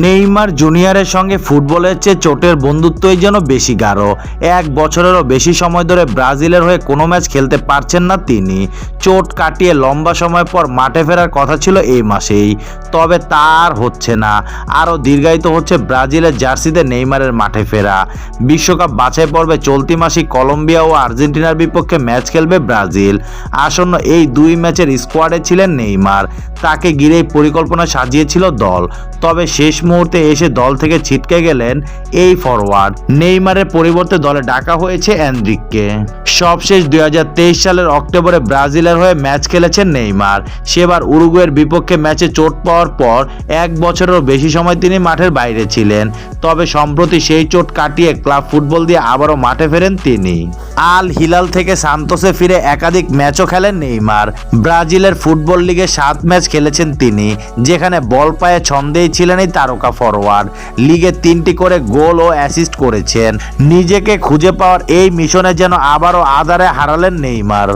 Name. Neymar জুনিয়রের সঙ্গে ফুটবলের চেয়ে চোটের বন্ধুত্বই যেন বেশি গাঢ়। এক বছরেরও বেশি সময় ধরে ব্রাজিলের হয়ে কোনো ম্যাচ খেলতে পারছেন না তিনি। চোট কাটিয়ে লম্বা সময় পর মাঠে ফেরার কথা ছিল এই মাসেই। তবে তার হচ্ছে না। আরও দীর্ঘায়িত হচ্ছে ব্রাজিলের জার্সিতে নেইমারের মাঠে ফেরা। বিশ্বকাপ বাছাই পর্বে চলতি মাসে কলম্বিয়া ও আর্জেন্টিনার বিপক্ষে ম্যাচ খেলবে ব্রাজিল। আসন্ন এই দুই ম্যাচের স্কোয়াডে ছিলেন নেইমার। তাকে ঘিরেই পরিকল্পনা সাজিয়েছিল দল। তবে শেষ মুহূর্তে এসে দল থেকে ছিটকে গেলেন এই ফরওয়ার্ড নেইমারের পরিবর্তে দলে ডাকা হয়েছে অ্যান্ড্রিককে সবশেষ দুই সালের অক্টোবরে ব্রাজিলের হয়ে ম্যাচ খেলেছেন নেইমার। সেবার উরুগুয়ের বিপক্ষে ম্যাচে চোট পাওয়ার পর এক বছরেরও বেশি সময় তিনি মাঠের বাইরে ছিলেন। তবে সম্প্রতি সেই চোট কাটিয়ে ক্লাব ফুটবল দিয়ে আবারও মাঠে ফেরেন তিনি। আল হিলাল থেকে সান্তোসে ফিরে একাধিক ম্যাচও খেলেন নেইমার। ব্রাজিলের ফুটবল লিগে সাত ম্যাচ খেলেছেন তিনি, যেখানে বল পায়ে ছন্দেই ছিলেন এই তারকা ফরওয়ার্ড লিগে তিনটি করে গোল ও অ্যাসিস্ট করেছেন। নিজেকে খুঁজে পাওয়ার এই মিশনে যেন আবারও আধারে হারালেন নেইমার।